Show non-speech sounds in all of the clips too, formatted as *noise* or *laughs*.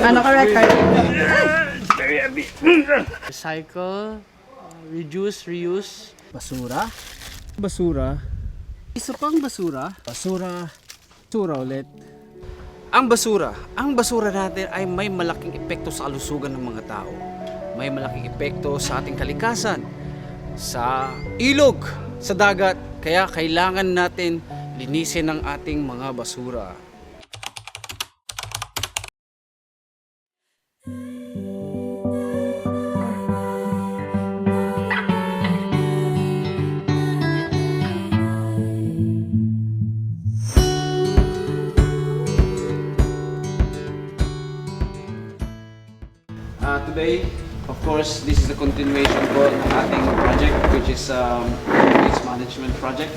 Ano ka record? Recycle, uh, reduce, reuse. Basura. Basura. Isa pang basura. Basura. Basura ulit. Ang basura, ang basura natin ay may malaking epekto sa kalusugan ng mga tao. May malaking epekto sa ating kalikasan, sa ilog, sa dagat. Kaya kailangan natin linisin ang ating mga basura. Today, of course, this is the continuation po ng ating project which is um, waste management project.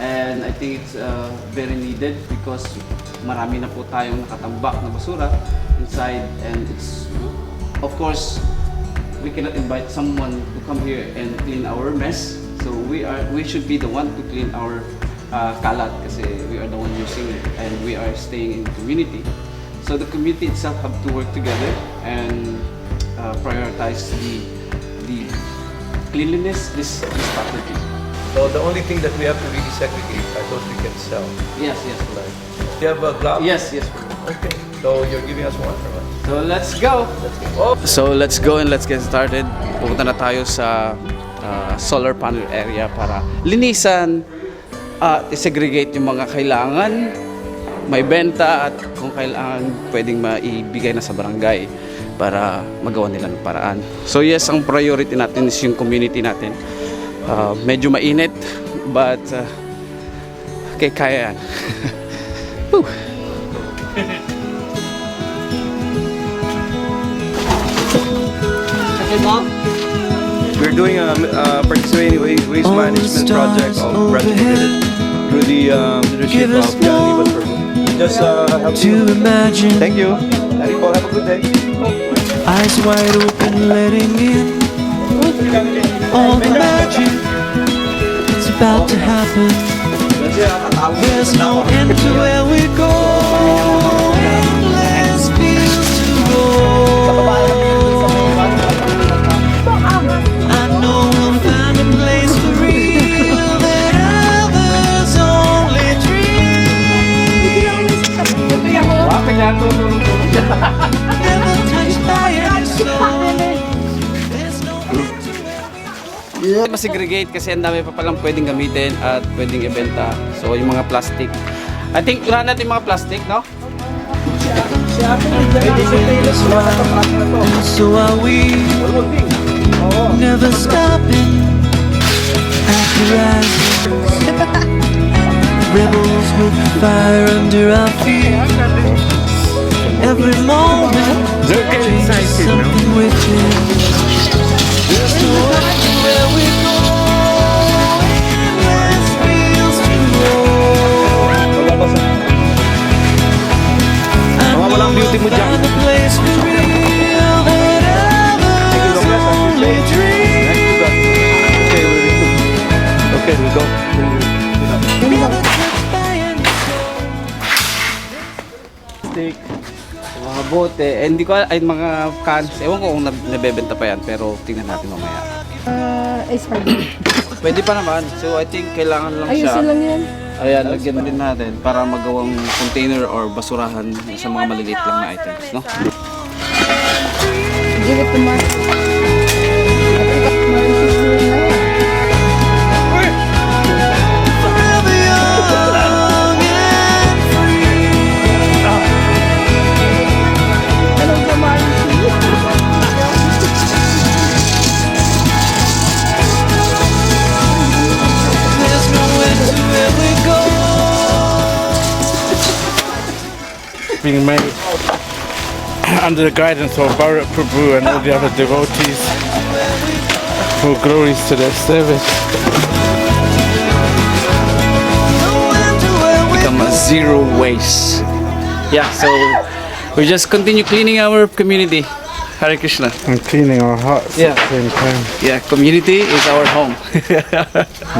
And I think it's uh, very needed because marami na po tayong nakatambak na basura inside and it's of course we cannot invite someone to come here and clean our mess. So we are we should be the one to clean our uh, kalat kasi we are the one using it and we are staying in the community. So the community itself have to work together and uh, prioritize the the cleanliness this this strategy. So the only thing that we have to really segregate are those we can sell. Yes, yes. Like, you have a glove? Yes, yes. Okay. So you're giving us one from us. So let's go. Let's go. Oh, So let's go and let's get started. Pupunta na tayo sa uh, solar panel area para linisan at segregate yung mga kailangan may benta at kung kailangan pwedeng maibigay na sa barangay para magawa nila ng paraan. So yes, ang priority natin is yung community natin. Uh, medyo mainit but uh, okay, kaya yan. *laughs* We're doing a, a participating wa- waste management project of Brandon through the um, leadership of Johnny Wasberg. Just uh, help to you. imagine Thank you. Paul, have a good day. eyes wide open letting in all the magic it's about to happen there's no end to where we go to Masegregate kasi ang dami pa palang pwedeng gamitin at pwedeng ibenta. So yung mga plastic. I think wala natin yung mga plastic, no? So are we never stopping at the rising Rebels with fire under our feet Every moment changes something within There's beauty mo dyan. Okay, we go. Yung mga bote. Eh, hindi ko ay mga cans. Ewan ko kung nab- nabebenta pa yan pero tingnan natin mamaya. Uh, Espardin. *coughs* Pwede pa naman. So I think kailangan lang siya. Ayusin lang yan. Ayan, lagyan din natin para magawang container or basurahan sa mga maliliit lang na items, no? Give it to Mark. Under the guidance of Bharat Prabhu and all the other devotees. All glories to their service. No end to where we Become a zero waste. Yeah, so we just continue cleaning our community. Hare Krishna. And cleaning our hearts Yeah. at the same time. Yeah, community is our home. *laughs*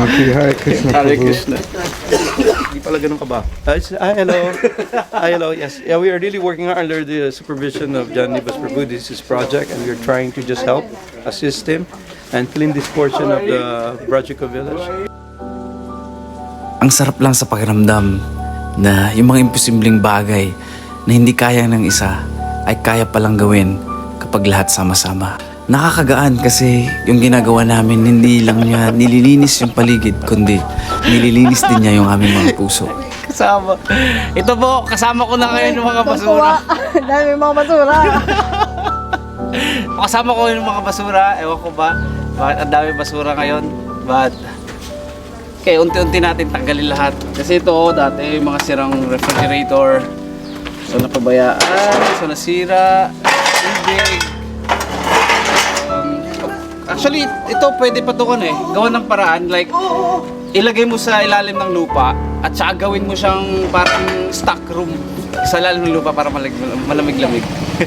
Okay, Hare Krishna. Hare. Krishna. Di pala ganun ka ba? It's- ah, hello. ah, hello, yes. Yeah, we are really working under the supervision of John Nivas Prabhu. This is his project and we're trying to just help, assist him, and clean this portion of the Brachico village. Ang sarap lang sa pakiramdam na yung mga imposibleng bagay na hindi kaya ng isa ay kaya palang gawin kapag lahat sama-sama. Nakakagaan kasi yung ginagawa namin hindi lang niya nililinis yung paligid kundi nililinis din niya yung aming mga puso. Kasama. Ito po, kasama ko na ngayon yung mga basura. Dami mga basura. *laughs* Kasama ko yung mga basura. Ewan ko ba, bakit ang dami basura ngayon. But, okay, unti-unti natin tanggalin lahat. Kasi ito, dati yung mga sirang refrigerator. So, napabayaan. So, nasira. Tubig. Actually, ito pwede patukan eh. Gawa ng paraan. Like, ilagay mo sa ilalim ng lupa at saka gawin mo siyang parang stock room sa ilalim ng lupa para malag- malamig-lamig. *laughs*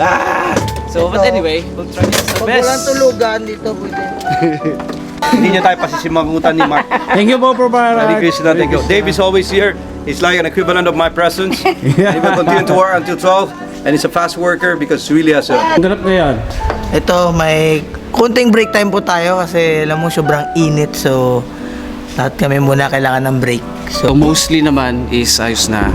ah! So, but anyway, we'll try this the Pag best. walang tulugan dito, pwede. *laughs* Hindi niya tayo pasisimangutan ni Mark. *laughs* Thank you po for Hare Krishna, thank you. Dave is always here. He's like an equivalent of my presence. He will continue to work until 12. And he's a fast worker because he really has a Ang ganap na yan. Ito, may kunting break time po tayo kasi alam mo sobrang init. So, lahat kami muna kailangan ng break. So mostly naman is ayos na.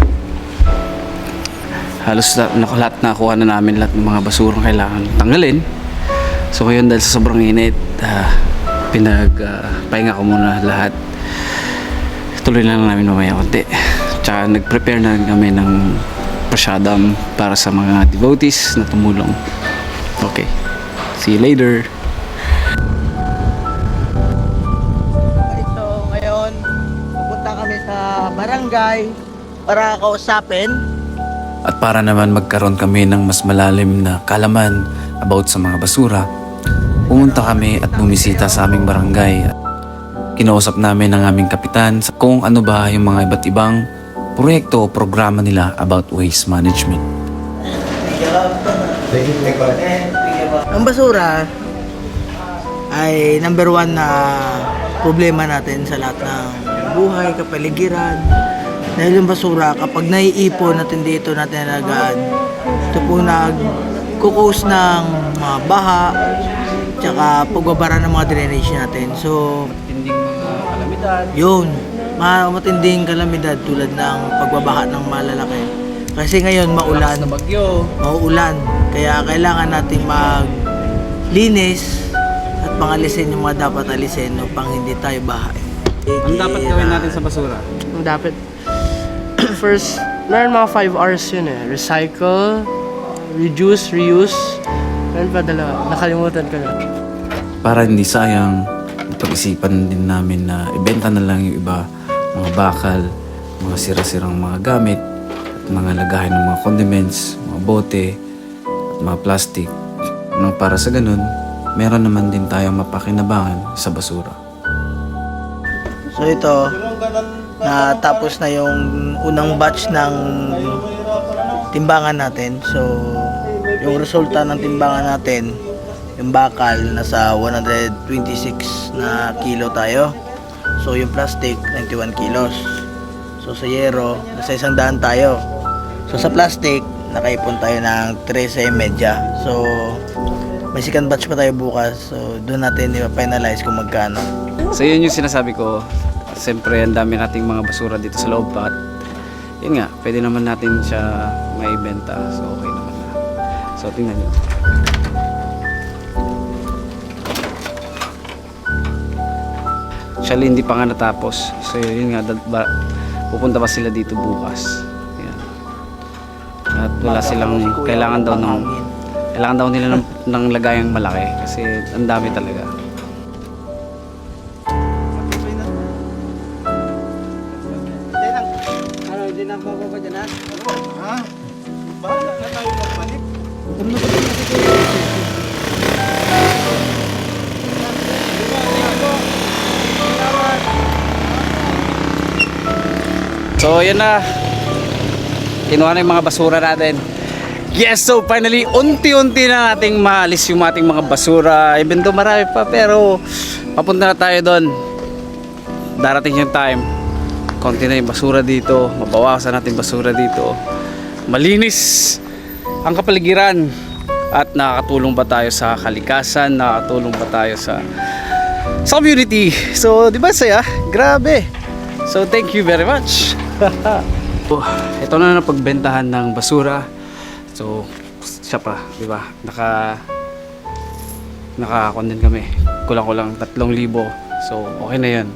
Halos na, na, lahat nakuha na namin lahat ng mga basurang kailangan tanggalin. So ngayon dahil sa sobrang init, ah, pinag ah, pahinga ko muna lahat. Tuloy na lang namin mamaya konti. Tsaka nag-prepare na rin kami ng prasadam para sa mga devotees na tumulong. Okay. See you later. So, ngayon, pupunta kami sa barangay para kausapin. At para naman magkaroon kami ng mas malalim na kalaman about sa mga basura, pumunta kami at bumisita sa aming barangay. Kinausap namin ang aming kapitan sa kung ano ba yung mga iba't ibang proyekto o programa nila about waste management. Ang basura ay number one na problema natin sa lahat ng buhay, kapaligiran. Dahil yung basura, kapag naiipon natin dito natin nalagaan, ito po nag-cause ng mga baha, tsaka pagbabara ng mga drainage natin. So, Tinding mga kalamidad. yun, mga matinding kalamidad tulad ng pagbabaha ng malalaki. Kasi ngayon maulan, Na bagyo. mauulan. Kaya kailangan nating maglinis at pangalisin yung mga dapat alisin upang hindi tayo bahay. Ang dapat gawin natin sa basura? Ang dapat *clears throat* first meron mga 5 R's yun eh recycle reduce reuse meron pa dalawa nakalimutan ko na Para hindi sayang, pag-isipan din namin na ibenta na lang yung iba, mga bakal, mga sira-sirang mga gamit, at mga lagayan ng mga condiments, mga bote, at mga plastic. Nang para sa ganun, meron naman din tayong mapakinabangan sa basura. So ito, natapos na yung unang batch ng timbangan natin. So, yung resulta ng timbangan natin, yung bakal, nasa 126 na kilo tayo. So, yung plastic, 91 kilos. So, sa yero, nasa isang daan tayo. So, sa plastic, nakaipon tayo ng 13 media. So, may second batch pa tayo bukas. So, doon natin i-finalize kung magkano. So yun yung sinasabi ko. Siyempre, ang dami nating mga basura dito sa loob at yun nga, pwede naman natin siya maibenta. So okay naman na. So tingnan nyo. Actually, hindi pa nga natapos. So yun nga, ba, pupunta pa sila dito bukas. Yan. At wala silang, kailangan daw ng, kailangan daw nila ng, ng lagayang malaki kasi ang dami talaga. Ano, hindi na bababa dyan ha? So, yun na. Kinuha na yung mga basura natin. Yes, so finally, unti-unti na nating maalis yung ating mga basura. Even though marami pa, pero papunta na tayo doon. Darating yung time konti na yung basura dito, mabawasan natin basura dito. Malinis ang kapaligiran at nakakatulong ba tayo sa kalikasan, nakakatulong ba tayo sa sa community. So, di ba saya? Grabe. So, thank you very much. *laughs* oh, ito na na pagbentahan ng basura. So, siya pa, di ba? Naka naka din kami. Kulang-kulang 3,000. So, okay na 'yan.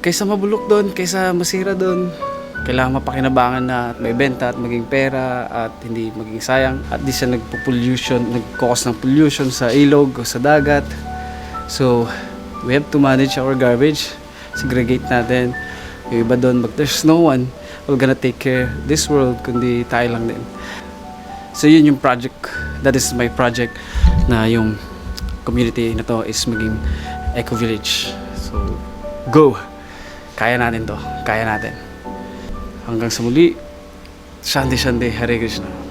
Kaysa mabulok doon, kaysa masira doon, kailangan mapakinabangan na at may benta at maging pera at hindi maging sayang at di siya nagpo-pollution, nag-cause ng pollution sa ilog o sa dagat. So, we have to manage our garbage. Segregate natin. Yung iba doon, but there's no one who gonna take care this world kundi tayo lang din. So yun yung project, that is my project na yung community na to is maging eco village. So go! Kaya natin to, kaya natin. Hanggang sa muli, Shanti Shanti, Hare Krishna.